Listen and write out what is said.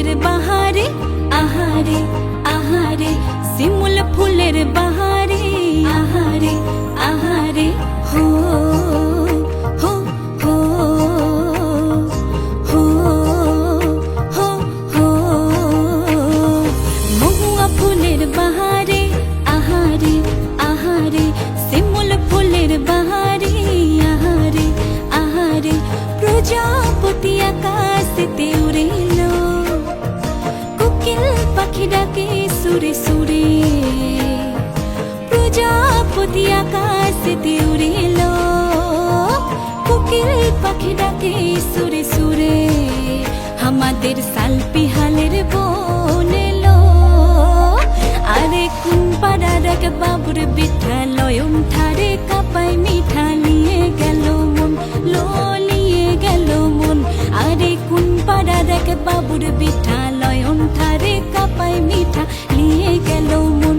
ফুলের বাহারে, আহারে আহারে, শিমুল ফুলের বাহারে, আহারে আহারে, হো হো হো হো হো হো। মহুয়া ফুলের বাহারে, আহারে আহারে, শিমুল ফুলের বাহারে পাখি ডাকে সুরে সুরে। প্রজাপতি আকাশেতে উড়িল কোকিল পাখি ডাকে সুরে সুরে। আমাদের সালপি হালের বন আরে কোন পাড়ার এক বাবুর বিঠা লয়ন ঠারে কাপাই মিঠা নিয়ে গেল মন, লো নিয়ে গেল মন। আরে কোন পাড়ার এক বাবুর বিঠা নয়ন ঠারে কাপাই মিঠা। নিয়ে গেল মন